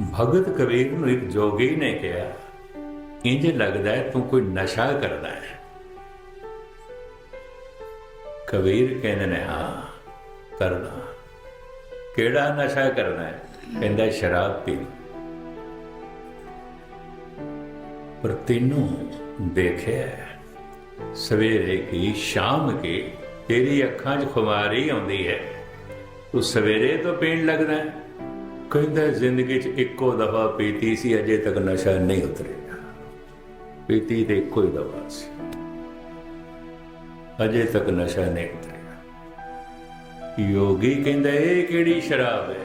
ਭਗਤ ਕਬੀਰ ਨੂੰ ਇੱਕ ਜੋਗੀ ਨੇ ਕਿਹਾ, ਇੰਜ ਲੱਗਦਾ ਹੈ ਤੂੰ ਕੋਈ ਨਸ਼ਾ ਕਰਦਾ ਹੈ। ਕਬੀਰ ਕਹਿੰਦੇ ਨੇ, ਹਾਂ, ਕਰਦਾ। ਕਿਹੜਾ ਨਸ਼ਾ ਕਰਨਾ ਹੈ? ਕਹਿੰਦਾ, ਸ਼ਰਾਬ ਪੀ ਪਰ ਤੈਨੂੰ ਦੇਖਿਆ ਸਵੇਰੇ ਕੀ ਸ਼ਾਮ ਕੀ ਤੇਰੀ ਅੱਖਾਂ 'ਚ ਖੁਮਾਰੀ ਆਉਂਦੀ ਹੈ। ਤੂੰ ਸਵੇਰੇ ਤੋਂ ਪੀਣ ਲੱਗਦਾ ਹੈ। ਕਹਿੰਦਾ ਜ਼ਿੰਦਗੀ 'ਚ ਇੱਕੋ ਦਫਾ ਪੀਤੀ ਸੀ, ਅਜੇ ਤੱਕ ਨਸ਼ਾ ਨਹੀਂ ਉਤਰਿਆ। ਪੀਤੀ ਤੇ ਇੱਕੋ ਹੀ ਦਫਾ ਸੀ। ਅਜੇ ਤੱਕ ਨਸ਼ਾ ਨਹੀਂ ਉਤਰਿਆ। ਯੋਗੀ ਕਹਿੰਦਾ, ਇਹ ਕਿਹੜੀ ਸ਼ਰਾਬ ਹੈ?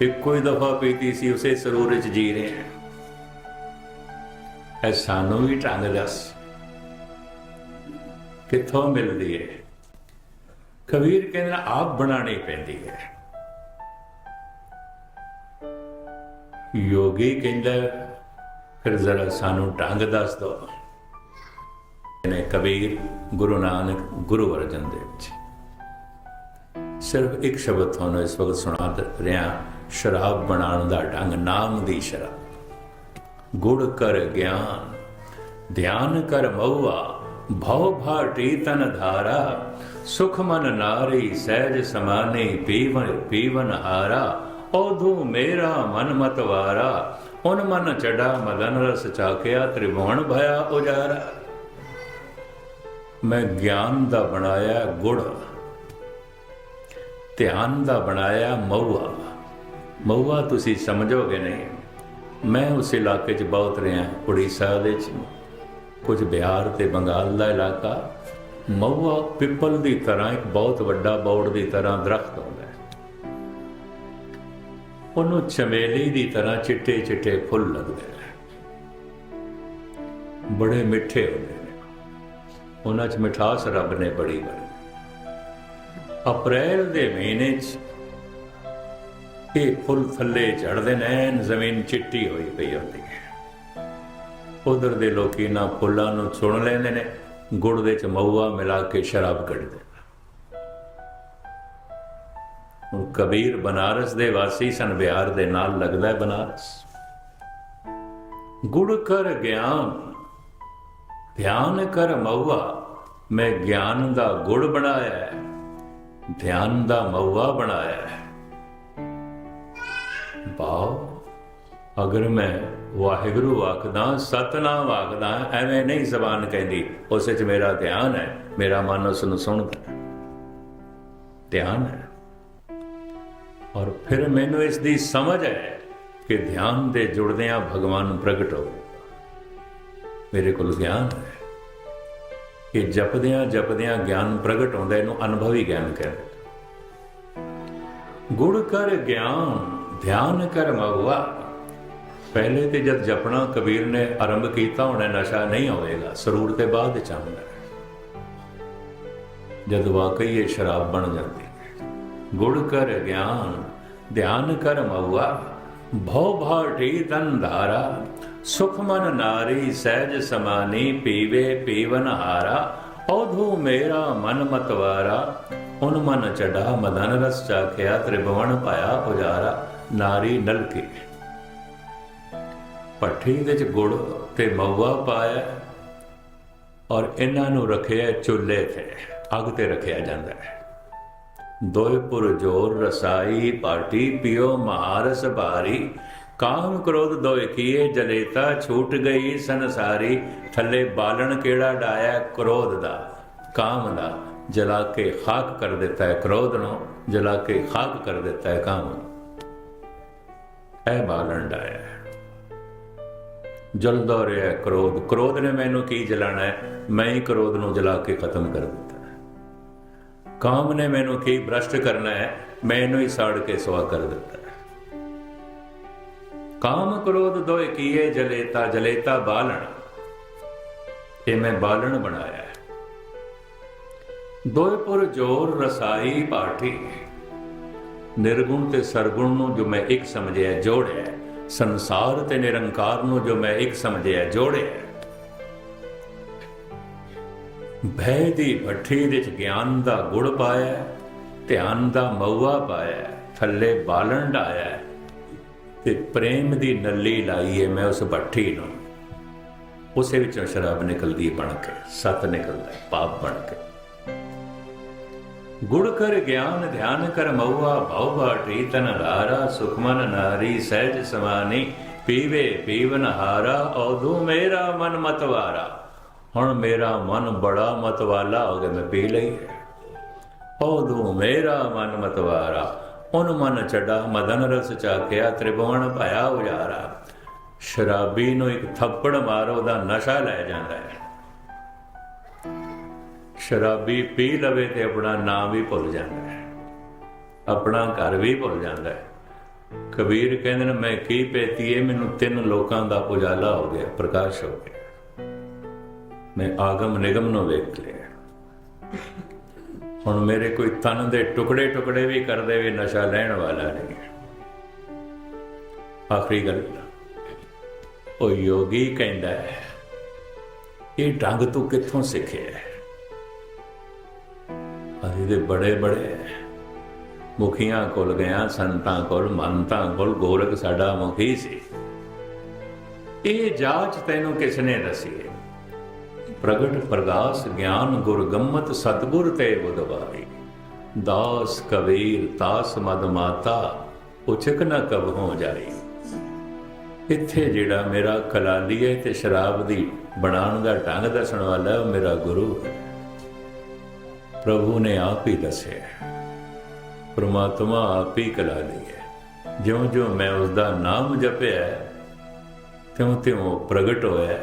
ਇੱਕੋ ਹੀ ਦਫਾ ਪੀਤੀ ਸੀ, ਉਸੇ ਸਰੂਰ 'ਚ ਜੀ ਰਹੇ ਹਾਂ। ਇਹ ਸਾਨੂੰ ਵੀ ਢੰਗ ਦੱਸ। ਕਿੱਥੋਂ ਮਿਲਦੀ ਹੈ? ਕਬੀਰ ਕਹਿੰਦਾ, ਆਪ ਬਣਾਣੀ ਪੈਂਦੀ ਹੈ। ਯੋਗੀ ਕਹਿੰਦਾ, ਫਿਰ ਜ਼ਰਾ ਸਾਨੂੰ ਢੰਗ ਦੱਸ ਦੋ। ਨੇ ਕਬੀਰ ਗੁਰੂ ਨਾਨਕ ਗੁਰੂ ਅਰਜਨ ਦੇਵ ਜੀ। ਸਿਰਫ ਇੱਕ ਸ਼ਬਦ ਤੁਹਾਨੂੰ ਇਸ ਵਕਤ ਸੁਣਾ ਰਿਹਾ, ਸ਼ਰਾਬ ਬਣਾਉਣ ਦਾ ਢੰਗ, ਨਾਮ ਦੀ ਸ਼ਰਾਬ। ਗੁੜ ਕਰ ਗਿਆਨ, ਧਿਆਨ ਕਰ ਮਉਆ ਭਉ ਭਾਟੀ ਤਨ ਧਾਰਾ, ਸੁਖ ਮਨ ਨਾਰੀ ਸਹਿਜ ਸਮਾਨੇ ਪੀਵਨ ਪੀਵਨ ਹਾਰਾ। ਔਧੂ ਮੇਰਾ ਮਨ ਮਤਵਾਰਾ ਉਨ ਮਨ ਚੜਾ ਮਦਨ ਰਸ ਚਾਕਿਆ ਤ੍ਰਿਭੁਵਨ ਭਇਆ ਉਜਾਰਾ ਮੈਂ ਗਿਆਨ ਦਾ ਬਣਾਇਆ ਗੁੜ ਧਿਆਨ ਦਾ ਬਣਾਇਆ ਮਉਆ ਮਉਆ ਤੁਸੀਂ ਸਮਝੋਗੇ ਨਹੀਂ ਮੈਂ ਉਸ ਇਲਾਕੇ 'ਚ ਬਹੁਤ ਰਿਹਾ ਉੜੀਸਾ ਦੇ 'ਚ ਕੁਝ ਬਿਹਾਰ ਤੇ ਬੰਗਾਲ ਦਾ ਇਲਾਕਾ ਮਉਆ ਪਿੱਪਲ ਦੀ ਤਰ੍ਹਾਂ ਇੱਕ ਬਹੁਤ ਵੱਡਾ ਬੌੜ ਦੀ ਤਰ੍ਹਾਂ ਦਰਖਤ ਹੁੰਦਾ ਉਹਨੂੰ ਚਮੇਲੀ ਦੀ ਤਰ੍ਹਾਂ ਚਿੱਟੇ ਚਿੱਟੇ ਫੁੱਲ ਲੱਗਦੇ ਨੇ। ਬੜੇ ਮਿੱਠੇ ਹੁੰਦੇ ਨੇ। ਉਹਨਾਂ 'ਚ ਮਿਠਾਸ ਰੱਬ ਨੇ ਬੜੀ ਬੜੀ ਅਪ੍ਰੈਲ ਦੇ ਮਹੀਨੇ 'ਚ ਇਹ ਫੁੱਲ ਥੱਲੇ ਝੜਦੇ ਨੇ, ਜ਼ਮੀਨ ਚਿੱਟੀ ਹੋਈ ਪਈ ਹੁੰਦੀ ਹੈ। ਉਧਰ ਦੇ ਲੋਕੀ ਨਾ ਫੁੱਲਾਂ ਨੂੰ ਸੁਣ ਲੈਂਦੇ ਨੇ, ਗੁੜ ਦੇ ਚ ਮਊਆ ਮਿਲਾ ਕੇ ਸ਼ਰਾਬ ਕੱਢਦੇ ਕਬੀਰ ਬਨਾਰਸ ਦੇ ਵਾਸੀ ਸਨ, ਬਿਹਾਰ ਦੇ ਨਾਲ ਲੱਗਦਾ ਬਨਾਰਸ। ਗੁੜ ਕਰ ਗਿਆਨ, ਧਿਆਨ ਕਰ ਮਊਆ ਮੈਂ ਗਿਆਨ ਦਾ ਗੁੜ ਬਣਾਇਆ ਧਿਆਨ ਦਾ ਮਊਆ ਬਣਾਇਆ ਹੈ। ਅਗਰ ਮੈਂ ਵਾਹਿਗੁਰੂ ਆਖਦਾ, ਸਤਨਾਮ ਆਖਦਾ, ਐਵੇਂ ਨਹੀਂ ਜ਼ਬਾਨ ਕਹਿੰਦੀ, ਉਸ ਵਿੱਚ ਮੇਰਾ ਧਿਆਨ ਹੈ, ਮੇਰਾ ਮਨ ਉਸ ਨੂੰ ਸੁਣਦਾ ਧਿਆਨ ਹੈ। ਔਰ ਫਿਰ ਮੈਨੂੰ ਇਸ ਦੀ ਸਮਝ ਹੈ ਕਿ ਧਿਆਨ ਦੇ ਜੁੜਦਿਆਂ ਭਗਵਾਨ ਪ੍ਰਗਟ ਹੋ। ਮੇਰੇ ਕੋਲ ਗਿਆਨ ਹੈ ਕਿ ਜਪਦਿਆਂ ਜਪਦਿਆਂ ਗਿਆਨ ਪ੍ਰਗਟ ਹੁੰਦਾ, ਇਹਨੂੰ ਅਨੁਭਵੀ ਗਿਆਨ ਕਹਿੰਦੇ ਗੁੜ ਕਰ ਗਿਆਨ, ਧਿਆਨ ਕਰ ਮਗਵਾ ਪਹਿਲੇ ਤੇ ਜਦ ਜਪਣਾ ਕਬੀਰ ਨੇ ਆਰੰਭ ਕੀਤਾ, ਹੋਣਾ ਨਸ਼ਾ ਨਹੀਂ ਹੋਵੇਗਾ ਸਰੂਰ ਤੇ ਬਾਅਦ ਚ ਆਉਂਦਾ ਜਦ ਵਾਕਈ ਇਹ ਸ਼ਰਾਬ ਬਣ ਜਾਂਦੀ। ਗੁੜ ਕਰ ਗਿਆਨ, ਧਿਆਨ ਕਰ ਮਗਵਾ ਭਉ ਭਾਟੀ ਤਨ ਧਾਰਾ, ਸੁਖ ਮਨ ਨਾਰੀ ਸਹਿਜ ਸਮਾਨੀ ਪੀਵੇ ਪੀਵਨ ਹਾਰਾ ਔਧੂ ਮੇਰਾ ਮਨ ਮਤਵਾਰਾ, ਉਨ ਮਨ ਚੜਾ ਮਦਨ ਰਸ ਚਾਖਿਆ, ਤ੍ਰਿਭਵਨ ਪਾਇਆ ਪੁਜਾਰਾ, ਨਾਰੀ ਨਲਕੇ। ਪੱਠੀ ਵਿੱਚ ਗੁੜ ਤੇ ਮਊਆ ਪਾਇਆ, ਔਰ ਇਹਨਾਂ ਨੂੰ ਰੱਖਿਆ ਚੁੱਲ੍ਹੇ ਤੇ, ਅੱਗ ਤੇ ਰੱਖਿਆ ਜਾਂਦਾ ਹੈ। ਦੋਇ ਪੁਰ ਜੋਰ ਰਸਾਈ, ਪਾਟੀ ਪਿਓ ਮਹਾਰਸ ਭਾਰੀ। ਕਾਮ ਕ੍ਰੋਧ ਦੋਇ ਕੀਏ ਜਲੇਤਾ, ਛੂਟ ਗਈ ਸੰਸਾਰੀ। ਥੱਲੇ ਬਾਲਣ ਕਿਹੜਾ ਡਾਇਆ ਕ੍ਰੋਧ ਦਾ? ਕਾਮ ਦਾ। ਜਲਾ ਕੇ ਖਾਕ ਕਰ ਦਿੱਤਾ ਹੈ ਕ੍ਰੋਧ ਨੂੰ, ਜਲਾ ਕੇ ਖਾਕ ਕਰ ਦਿੱਤਾ ਹੈ ਕਾਮ ਨੂੰ। ਇਹ ਬਾਲਣ ਡਾਇਆ ਹੈ। ਜਲਦਾ ਰਿਹਾ ਕ੍ਰੋਧ। ਕ੍ਰੋਧ ਨੇ ਮੈਨੂੰ ਕੀ ਜਲਾਣਾ ਹੈ? ਮੈਂ ਹੀ ਕ੍ਰੋਧ ਨੂੰ ਜਲਾ ਕੇ ਖਤਮ ਕਰ ਦਿੱਤਾ ਕਾਮ ਨੇ ਮੈਨੂੰ ਕੀ ਭ੍ਰਸ਼ਟ ਕਰਨਾ ਹੈ ਮੈਂ ਇਹਨੂੰ ਹੀ ਸਾੜ ਕੇ ਸਵਾ ਕਰ ਦਿੱਤਾ ਕਾਮ ਕ੍ਰੋਧ ਦੋਏ ਕੀਏ ਜਲੇਤਾ ਜਲੇਤਾ ਬਾਲਣ। ਇਹ ਮੈਂ ਬਾਲਣ ਬਣਾਇਆ ਹੈ। ਦੋਏ ਪੁਰ ਜੋਰ ਰਸਾਈ ਪਾਠੀ ਨਿਰਗੁਣ ਤੇ ਸਰਗੁਣ ਨੂੰ ਜੋ ਮੈਂ ਇੱਕ ਸਮਝਿਆ, ਜੋੜਿਆ ਸੰਸਾਰ ਤੇ ਨਿਰੰਕਾਰ ਨੂੰ ਜੋ ਮੈਂ ਇੱਕ ਸਮਝਿਆ, ਜੋੜਿਆ ਭੈ ਦੀ ਭੱਠੀ ਵਿੱਚ ਗਿਆਨ ਦਾ ਗੁੜ ਪਾਇਆ, ਧਿਆਨ ਦਾ ਮਊਆ ਪਾਇਆ, ਥੱਲੇ ਬਾਲਣ ਡਾਇਆ। ਤੇ ਪ੍ਰੇਮ ਦੀ ਨੱਲੀ ਲਾਈ ਮੈਂ ਉਸ ਭੱਠੀ ਨੂੰ। ਉਸੇ ਵਿੱਚੋਂ ਸ਼ਰਾਬ ਨਿਕਲਦੀ ਬਣ ਕੇ, ਸਤ ਨਿਕਲਦਾ ਪਾਪ ਬਣ ਕੇ। ਗੁੜ ਕਰ ਗਿਆਨ, ਧਿਆਨ ਕਰ ਮਉਆ ਭਉ ਬਾਟੀ ਤਨ ਰਾਰਾ ਸੁਖਮਨ ਨਾਰੀ, ਸਹਿਜ ਸਮਾਨੀ, ਪੀਵੇ ਪੀਵਨ ਹਾਰਾ, ਔਦੂ ਮੇਰਾ ਮਨ ਮਤਵਾਰਾ। ਹੁਣ ਮੇਰਾ ਮਨ ਬੜਾ ਮਤਵਾਲਾ ਹੋ ਗਿਆ ਮੈਂ ਪੀ ਲਈ ਹੈ ਔਦੂ ਮੇਰਾ ਮਨ ਮਤਵਾਰਾ ਉਹਨ ਮਨ ਚੜਾ ਮਦਨ ਰਸ ਚਾਖਿਆ, ਤ੍ਰਿਭੁਵਨ ਭਇਆ ਉਜਾਰਾ। ਸ਼ਰਾਬੀ ਨੂੰ ਇੱਕ ਥੱਪੜ ਮਾਰੋ ਉਹਦਾ ਨਸ਼ਾ ਲੈ ਜਾਂਦਾ ਹੈ। ਸ਼ਰਾਬੀ ਪੀ ਲਵੇ ਤੇ ਆਪਣਾ ਨਾਮ ਵੀ ਭੁੱਲ ਜਾਂਦਾ ਹੈ। ਆਪਣਾ ਘਰ ਵੀ ਭੁੱਲ ਜਾਂਦਾ ਹੈ। ਕਬੀਰ ਕਹਿੰਦੇ ਨੇ, ਮੈਂ ਕੀ ਪੇਤੀਏ ਮੈਨੂੰ ਤਿੰਨ ਲੋਕਾਂ ਦਾ ਉਜਾਲਾ ਹੋ ਗਿਆ, ਪ੍ਰਕਾਸ਼ ਹੋ ਗਿਆ। ਮੈਂ ਆਗਮ ਨਿਗਮ ਨੂੰ ਵੇਖ ਲਿਆ। ਹੁਣ ਮੇਰੇ ਕੋਈ ਤਨ ਦੇ ਟੁਕੜੇ ਟੁਕੜੇ ਵੀ ਕਰਦੇ ਵੀ ਨਸ਼ਾ ਲੈਣ ਵਾਲਾ ਨਹੀਂ। ਆਖਰੀ ਗੱਲ, ਉਹ ਯੋਗੀ ਕਹਿੰਦਾ ਹੈ, ਇਹ ਢੰਗ ਤੂੰ ਕਿੱਥੋਂ ਸਿੱਖਿਆ ਹੈ? ਅਸੀਂ ਦੇ ਬੜੇ ਬੜੇ ਮੁਖੀਆਂ ਕੋਲ ਗਿਆ, ਸੰਤਾਂ ਕੋਲ, ਮੰਤਾਂ ਕੋਲ ਗੋਰਖ ਸਾਡਾ ਮੁਖੀ ਸੀ। ਇਹ ਜਾਚ ਤੈਨੂੰ ਕਿਸ ਨੇ ਦੱਸੀ ਪ੍ਰਗਟ ਪ੍ਰਗਾਸ ਗਿਆਨ ਗੁਰ ਗੰਮਤ ਸਤਗੁਰ ਤੇ ਬੁਧਵਾਈ ਦਾਸ ਕਬੀਰ ਤਾਸ ਮਦ ਮਾਤਾ, ਉਚਕ ਨ ਕਬ ਹੋ ਜਾਏ। ਇੱਥੇ ਜਿਹੜਾ ਮੇਰਾ ਕਲਾਲੀ ਹੈ ਤੇ ਸ਼ਰਾਬ ਦੀ ਬਣਾਉਣ ਦਾ ਢੰਗ ਦੱਸਣ ਵਾਲਾ ਉਹ ਮੇਰਾ ਗੁਰੂ ਹੈ। ਪ੍ਰਭੂ ਨੇ ਆਪ ਹੀ ਦੱਸਿਆ ਪ੍ਰਮਾਤਮਾ ਆਪ ਹੀ ਕਲਾਲੀ ਹੈ। ਜਿਉਂ ਜਿਉਂ ਮੈਂ ਉਸ ਦਾ ਨਾਮ ਜਪਿਆ ਤਿਉਂ ਤਿਉਂ ਪ੍ਰਗਟ ਹੋਇਆ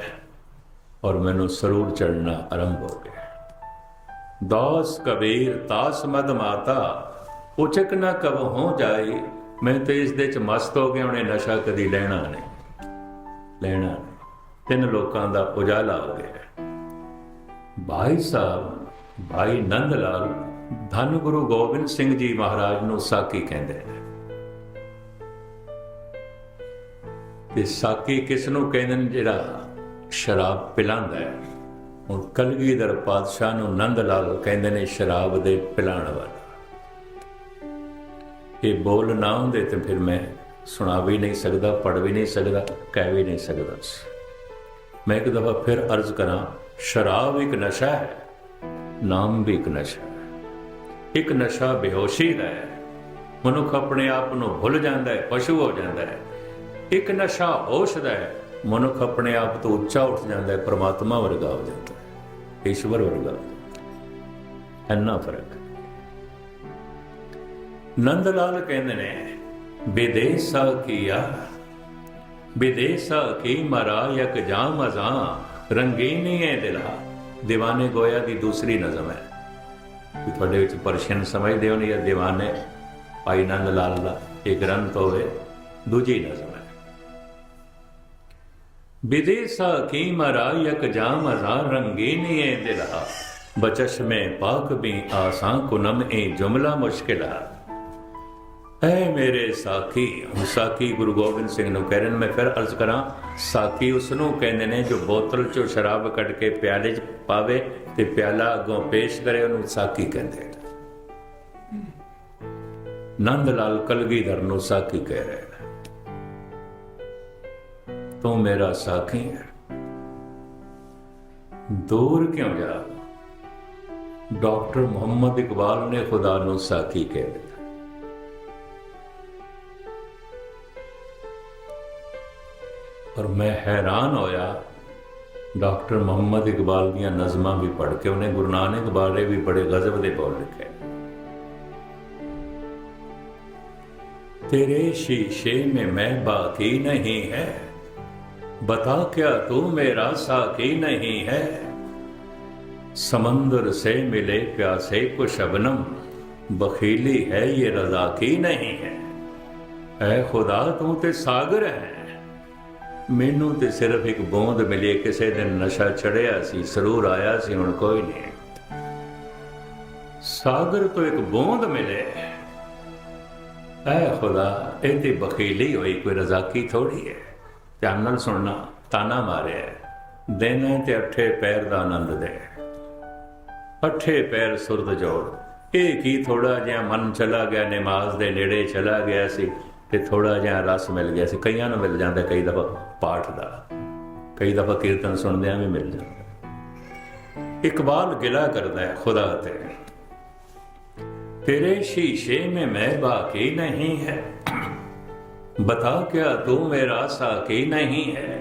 ਔਰ ਮੈਨੂੰ ਸਰੂਰ ਚੜਨਾ ਆਰੰਭ ਹੋ ਗਿਆ। ਦਾਸ ਕਬੀਰ ਤਾਸ ਮਦ ਮਾਤਾ, ਉਚਕ ਨਾ ਕਬ ਹੋ ਜਾਏ ਮੈਂ ਤੇ ਇਸ ਦੇ ਚ ਮਸਤ ਹੋ ਗਿਆ, ਉਹਨੇ ਨਸ਼ਾ ਕਦੀ ਲੈਣਾ ਨਹੀਂ। ਲੈਣਾ ਤਿੰਨ ਲੋਕਾਂ ਦਾ ਉਜਾਲਾ ਹੋ ਗਿਆ। ਭਾਈ ਸਾਹਿਬ, ਭਾਈ ਨੰਦ ਲਾਲ ਧੰਨ ਗੁਰੂ ਗੋਬਿੰਦ ਸਿੰਘ ਜੀ ਮਹਾਰਾਜ ਨੂੰ ਸਾਕੀ ਕਹਿੰਦੇ ਨੇ। ਤੇ ਸਾਕੀ ਕਿਸ ਨੂੰ ਕਹਿੰਦੇ ਨੇ ਜਿਹੜਾ ਸ਼ਰਾਬ ਪਿਲਾਉਂਦਾ ਹੈ। ਹੁਣ ਕਲਗੀਧਰ ਪਾਤਸ਼ਾਹ ਨੂੰ ਨੰਦ ਲਾਲ ਕਹਿੰਦੇ ਨੇ ਸ਼ਰਾਬ ਦੇ ਪਿਲਾਉਣ ਵਾਲਾ। ਇਹ ਬੋਲ ਨਾ ਹੁੰਦੇ ਤੇ ਫਿਰ ਮੈਂ ਸੁਣਾ ਵੀ ਨਹੀਂ ਸਕਦਾ, ਪੜ ਵੀ ਨਹੀਂ ਸਕਦਾ, ਕਹਿ ਵੀ ਨਹੀਂ ਸਕਦਾ ਮੈਂ ਇੱਕ ਦਫਾ ਫਿਰ ਅਰਜ਼ ਕਰਾਂ, ਸ਼ਰਾਬ ਇੱਕ ਨਸ਼ਾ ਹੈ, ਨਾਮ ਵੀ ਇੱਕ ਨਸ਼ਾ ਹੈ। ਇੱਕ ਨਸ਼ਾ ਬੇਹੋਸ਼ੀ ਦਾ ਹੈ। ਮਨੁੱਖ ਆਪਣੇ ਆਪ ਨੂੰ ਭੁੱਲ ਜਾਂਦਾ ਹੈ, ਪਸ਼ੂ ਹੋ ਜਾਂਦਾ ਹੈ। ਇੱਕ ਨਸ਼ਾ ਹੋਸ਼ ਦਾ ਹੈ ਮਨੁੱਖ ਆਪਣੇ ਆਪ ਤੋਂ ਉੱਚਾ ਉੱਠ ਜਾਂਦਾ ਹੈ, ਪ੍ਰਮਾਤਮਾ ਵਰਗਾ ਹੋ ਜਾਂਦਾ ਹੈ, ਈਸ਼ਵਰ ਵਰਗਾ ਇੰਨਾ ਫ਼ਰਕ ਨੰਦ ਲਾਲ ਕਹਿੰਦੇ ਨੇ, ਵਿਦੇਸਾ ਕੀਆ, ਵਿਦੇਸਾ ਕੀ ਮਰਾ, ਯਕ ਜਾ ਮਜ਼ਾ ਰੰਗੀਨੀ ਹੈ ਦਿਲਾ। دیਵਾਨੇ ਗੋਇਆ ਦੀ ਦੂਸਰੀ ਨਜ਼ਮ ਹੈ। ਕਿ ਤੁਹਾਡੇ ਵਿੱਚ ਪਰਸ਼ਨ ਸਮਝਦੇ ਹੋ ਨਹੀਂ, ਇਹ دیਵਾਨੇ ਆਈ ਨੰਦ ਲਾਲ ਦਾ ਇਹ ਗ੍ਰੰਥ ਹੋਵੇ, ਦੂਜੀ ਨਜ਼ਮ ਹੈ ਵਿਦੇਸਾ ਕੀ ਮਰਾ ਯਕ ਜਾ ਮਜ਼ਾ ਰੰਗੀਨੀ ਹੈ ਦਿਲਾ ਬਚਸ਼ में पाक भी आसां कुनम ए जुमला मुश्किला ਐ ਮੇਰੇ ਸਾਖੀ ਹੁਣ ਸਾਖੀ ਗੁਰੂ ਗੋਬਿੰਦ ਸਿੰਘ ਨੂੰ ਕਹਿ ਰਹੇ ਨੇ ਮੈਂ ਫਿਰ ਅਰਜ਼ ਕਰਾਂ ਸਾਖੀ ਉਸ ਨੂੰ ਕਹਿੰਦੇ ਨੇ ਜੋ ਬੋਤਲ ਚੋਂ ਸ਼ਰਾਬ ਕੱਢ ਕੇ ਪਿਆਲੇ 'ਚ ਪਾਵੇ ਤੇ ਪਿਆਲਾ ਅੱਗੋਂ ਪੇਸ਼ ਕਰੇ ਉਹਨੂੰ ਸਾਖੀ ਕਹਿੰਦੇ ਨੇ ਨੰਦ ਲਾਲ ਕਲਗੀਧਰ ਨੂੰ ਸਾਖੀ ਕਹਿ ਰਹੇ ਨੇ ਤੂੰ ਮੇਰਾ ਸਾਥੀ ਹੈ। ਦੂਰ ਕਿਉਂ ਜਾ? ਡਾਕਟਰ ਮੁਹੰਮਦ ਇਕਬਾਲ ਨੇ ਖੁਦਾ ਨੂੰ ਸਾਥੀ ਕਹਿ ਦਿੱਤਾ। ਪਰ ਮੈਂ ਹੈਰਾਨ ਹੋਇਆ, ਡਾਕਟਰ ਮੁਹੰਮਦ ਇਕਬਾਲ ਦੀਆਂ ਨਜ਼ਮਾਂ ਵੀ ਪੜ੍ਹ ਕੇ ਉਹਨੇ ਗੁਰੂ ਨਾਨਕ ਬਾਰੇ ਵੀ ਬੜੇ ਗਜ਼ਬ ਦੇ ਬੋਲ ਲਿਖੇ ਤੇਰੇ ਸ਼ੀਸ਼ੇ ਮੇ ਮੈਂ ਬਾਕੀ ਨਹੀਂ ਹੈ। बता क्या तू मेरा साकी नहीं है समंदर से मिले प्यासे को शबनम बखीली है ये रजा की नहीं है ऐ खुदा तू ते सागर है ਮੈਨੂੰ ਤੇ ਸਿਰਫ ਇੱਕ ਬੂੰਦ ਮਿਲੀ ਕਿਸੇ ਦਿਨ ਨਸ਼ਾ ਚੜਿਆ ਸੀ ਸਰੂਰ ਆਇਆ ਸੀ ਹੁਣ ਕੋਈ ਨਹੀਂ ਸਾਗਰ ਤੋਂ ਇੱਕ ਬੂੰਦ ਮਿਲੇ ਐ ਖੁਦਾ ਇਹ ਤੇ ਬਖੀਲੀ ਹੋਈ ਕੋਈ ਰਜ਼ਾਕੀ ਥੋੜੀ ਹੈ ਧਿਆਨ ਨਾਲ ਸੁਣਨਾ, ਤਾਨਾ ਮਾਰਿਆ ਦਿਨ ਤੇ ਅੱਠੇ ਪੈਰ ਦਾ ਆਨੰਦ ਦੇ ਅੱਠੇ ਪੈਰ ਸੁਰਤ ਜੋੜ। ਇਹ ਕੀ ਥੋੜਾ ਜਿਹਾ ਮਨ ਚਲਾ ਗਿਆ, ਨਮਾਜ਼ ਦੇ ਨੇੜੇ ਚਲਾ ਗਿਆ ਸੀ ਤੇ ਥੋੜਾ ਜਿਹਾ ਰਸ ਮਿਲ ਗਿਆ ਸੀ। ਕਈਆਂ ਨੂੰ ਮਿਲ ਜਾਂਦਾ, ਕਈ ਦਫਾ ਪਾਠ ਦਾ। ਕਈ ਦਫਾ ਕੀਰਤਨ ਸੁਣਦੇ ਆਂ ਵੀ ਮਿਲ ਜਾਂਦਾ। ਇਕਬਾਲ ਗਿਲਾ ਕਰਦਾ ਹੈ, ਖੁਦਾ ਤੇ। ਤੇਰੇ ਸ਼ੀਸ਼ੇ ਮੇ ਮੈਂ ਬਾਕੀ ਨਹੀਂ ਹੈ? बता क्या तू मेरा साकी नहीं है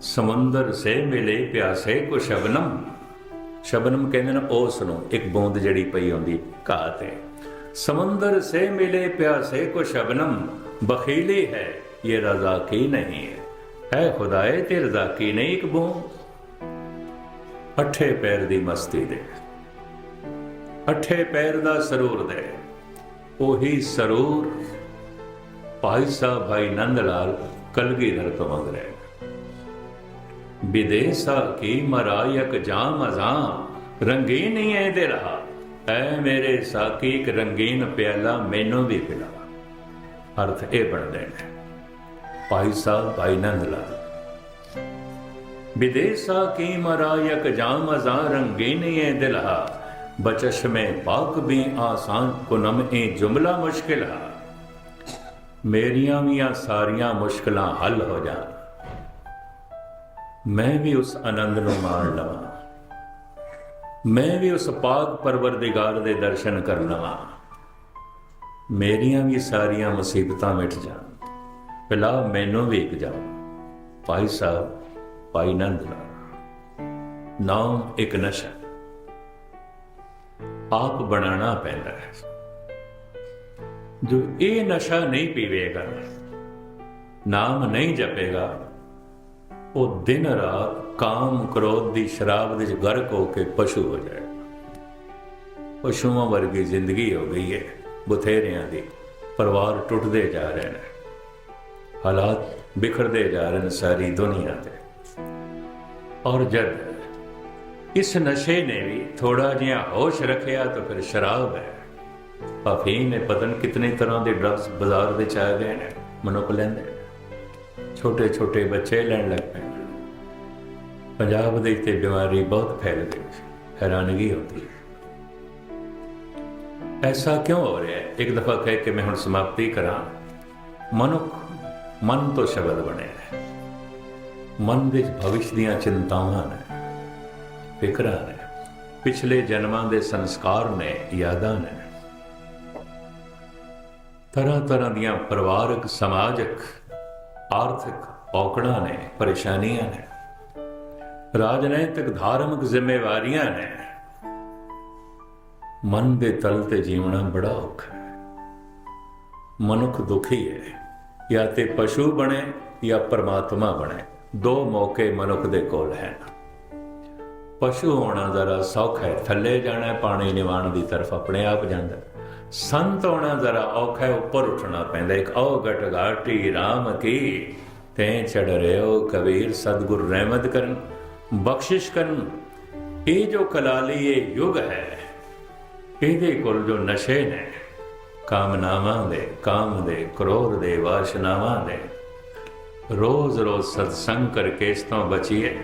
ਸਮੁੰਦਰ ਸੇ ਮਿਲੇ ਪਿਆਸੇ ਕੋ ਸ਼ਬਨਮ ਸ਼ਬਨਮ ਕਹਿੰਦੇ ਨੇ ਉਸ ਨੂੰ ਇੱਕ ਬੂੰਦ ਜਿਹੜੀ ਪਈ ਹੁੰਦੀ ਘਾਹ ਤੇ ਸਮੁੰਦਰ ਸੇ ਮਿਲੇ ਪਿਆਸੇ ਕੋ ਸ਼ਬਨਮ ਬਖੀਲੀ ਹੈ ਇਹ ਰਜ਼ਾ ਕੀ ਨਹੀਂ ਹੈ ਹੈ ਖੁਦਾਏ ਤੇ ਰਜ਼ਾ ਕੀ ਨਹੀਂ ਇੱਕ ਬੂੰਦ ਅੱਠੇ ਪੈਰ ਦੀ ਮਸਤੀ ਦੇ ਅੱਠੇ ਪੈਰ ਦਾ ਸਰੂਰ ਦੇ ਉਹੀ ਸਰੂਰ ਭਾਈ ਸਾਹਿਬ ਭਾਈ ਨੰਦ ਲਾਲ ਕਲਗੀਧਰ ਤੋਂ ਮੰਗ ਰਹੇ ਵਿਦੇਸਾ ਕੀ ਮਰਾਇਕ ਜਾਮ ਅਜ਼ਾਂ ਰੰਗੀਨ ਹੀ ਐ ਦੇ ਰਹਾ। ਐ ਮੇਰੇ ਸਾਕੀ ਇੱਕ ਰੰਗੀਨ ਪਿਆਲਾ ਮੈਨੂੰ ਵੀ ਪਿਲਾ। ਅਰਥ ਇਹ ਬਣ ਦੇਣਾ ਭਾਈ ਸਾਹਿਬ ਭਾਈ ਨੰਦ ਲਾਲ ਵਿਦੇਸਾ ਕੀ ਮਰਾਇਕ ਜਾ ਮਜ਼ਾ ਰੰਗੀਨ ਹੀ ਐ ਦਿਲਹਾ ਬਚਸ਼ ਮੈਂ ਪਾਕ ਵੀ ਆਸਾਨ ਪੁਨਮ ਇਹ ਜੁਮਲਾ ਮੁਸ਼ਕਿਲ ਹਾ ਮੇਰੀਆਂ ਵੀ ਆ ਸਾਰੀਆਂ ਮੁਸ਼ਕਲਾਂ ਹੱਲ ਹੋ ਜਾਣ। ਮੈਂ ਵੀ ਉਸ ਆਨੰਦ ਨੂੰ ਮਾਣ ਲਵਾਂ। ਮੈਂ ਵੀ ਉਸ ਪਾਕ ਪਰਵਰਦੀਗਾਰ ਦੇ ਦਰਸ਼ਨ ਕਰ ਲਵਾਂ। ਮੇਰੀਆਂ ਵੀ ਸਾਰੀਆਂ ਮੁਸੀਬਤਾਂ ਮਿਟ ਜਾਣ। ਪਿਲਾ ਮੈਨੂੰ ਵੀ ਇੱਕ ਜਾਓ ਭਾਈ ਸਾਹਿਬ, ਭਾਈ ਨੰਦ ਲਾਲ ਨਾਮ ਇੱਕ ਨਸ਼ਾ। ਆਪ ਬਣਾਉਣਾ ਪੈਂਦਾ ਹੈ। ਜੋ ਇਹ ਨਸ਼ਾ ਨਹੀਂ ਪੀਵੇਗਾ, ਨਾਮ ਨਹੀਂ ਜਪੇਗਾ, ਉਹ ਦਿਨ ਰਾਤ ਕਾਮ ਕ੍ਰੋਧ ਦੀ ਸ਼ਰਾਬ ਵਿੱਚ ਗਰਕ ਹੋ ਕੇ ਪਸ਼ੂ ਹੋ ਜਾਏਗਾ। ਪਸ਼ੂਆਂ ਵਰਗੀ ਜ਼ਿੰਦਗੀ ਹੋ ਗਈ ਹੈ, ਬਥੇਰਿਆਂ ਦੀ ਪਰਿਵਾਰ ਟੁੱਟਦੇ ਜਾ ਰਹੇ ਨੇ, ਹਾਲਾਤ ਬਿਖਰਦੇ ਜਾ ਰਹੇ ਨੇ ਸਾਰੀ ਦੁਨੀਆ ਤੇ। ਔਰ ਜਦ ਇਸ ਨਸ਼ੇ ਨੇ ਵੀ ਥੋੜਾ ਜਿਹਾ ਹੋਸ਼ ਰੱਖਿਆ ਤਾਂ ਫਿਰ ਸ਼ਰਾਬ ਹੈ। ਅਫੀਮ ਨੇ ਪਤਨ ਕਿਤਨੇ ਤਰ੍ਹਾਂ ਦੇ ਡਰੱਗਸ ਬਾਜ਼ਾਰ ਵਿੱਚ ਆ ਗਏ ਨੇ, ਮਨੁੱਖ ਲੈਂਦੇ ਛੋਟੇ ਛੋਟੇ ਬੱਚੇ ਲੈਣ ਲੱਗ ਪਏ। ਪੰਜਾਬ ਦੇ ਤੇ ਬਿਮਾਰੀ ਬਹੁਤ ਫੈਲ ਗਈ ਹੈਰਾਨਗੀ ਹੁੰਦੀ ਹੈ। ਐਸਾ ਕਿਉਂ ਹੋ ਰਿਹਾ ਹੈ? ਇੱਕ ਦਫਾ ਕਹਿ ਕੇ ਮੈਂ ਹੁਣ ਸਮਾਪਤੀ ਕਰਾਂ। ਮਨੁੱਖ ਮਨ ਤੋਂ ਸ਼ਬਦ ਬਣਿਆ ਹੈ। ਮਨ ਵਿੱਚ ਭਵਿਸ਼ ਦੀਆਂ ਚਿੰਤਾਵਾਂ ਨੇ, ਫਿਕਰਾਂ ਨੇ। ਪਿਛਲੇ ਜਨਮਾਂ ਦੇ ਸੰਸਕਾਰ ਨੇ, ਯਾਦਾਂ ਨੇ। ਤਰ੍ਹਾਂ ਤਰ੍ਹਾਂ ਦੀਆਂ ਪਰਿਵਾਰਕ, ਸਮਾਜਿਕ, ਆਰਥਿਕ ਔਕੜਾਂ ਨੇ, ਪਰੇਸ਼ਾਨੀਆਂ ਨੇ, ਰਾਜਨੀਤਿਕ, ਧਾਰਮਿਕ ਜ਼ਿੰਮੇਵਾਰੀਆਂ ਨੇ। ਮਨ ਦੇ ਤਲ ਤੇ ਜੀਵਣਾ ਬੜਾ ਔਖਾ ਹੈ। ਮਨੁੱਖ ਦੁਖੀ ਹੈ, ਜਾਂ ਤੇ ਪਸ਼ੂ ਬਣੇ ਜਾਂ ਪਰਮਾਤਮਾ ਬਣੇ। ਦੋ ਮੌਕੇ ਮਨੁੱਖ ਦੇ ਕੋਲ ਹੈ ਪਸ਼ੂ ਹੋਣਾ ਜ਼ਰਾ ਸੌਖਾ ਹੈ, ਥੱਲੇ ਜਾਣਾ ਪਾਣੀ ਨਿਵਾਣ ਦੀ ਤਰਫ ਆਪਣੇ ਆਪ ਜਾਂਦਾ ਸੰਤ ਹੋਣਾ ਜ਼ਰਾ ਔਖਾ ਹੈ, ਉੱਪਰ ਉੱਠਣਾ ਪੈਂਦਾ ਇੱਕ ਔਗਟ ਘਾਟੀ RAM ਕੀ, ਤੇ ਚੜ ਰਿਓ ਕਬੀਰ ਸਤਗੁਰ ਰਹਿਮਤ ਕਰਨ, ਬਖਸ਼ਿਸ਼ ਕਰਨ। ਇਹ ਜੋ ਕਲਾਲੀ ਇਹ ਯੁਗ ਹੈ, ਇਹਦੇ ਕੋਲ ਜੋ ਨਸ਼ੇ ਨੇ, ਕਾਮਨਾਵਾਂ ਦੇ, ਕਾਮ ਦੇ, ਕ੍ਰੋਧ ਦੇ, ਵਾਸ਼ਨਾਵਾਂ ਦੇ ਰੋਜ਼ ਰੋਜ਼ ਸਤਸੰਗ ਕਰਕੇ ਇਸ ਤੋਂ ਬਚੀਏ।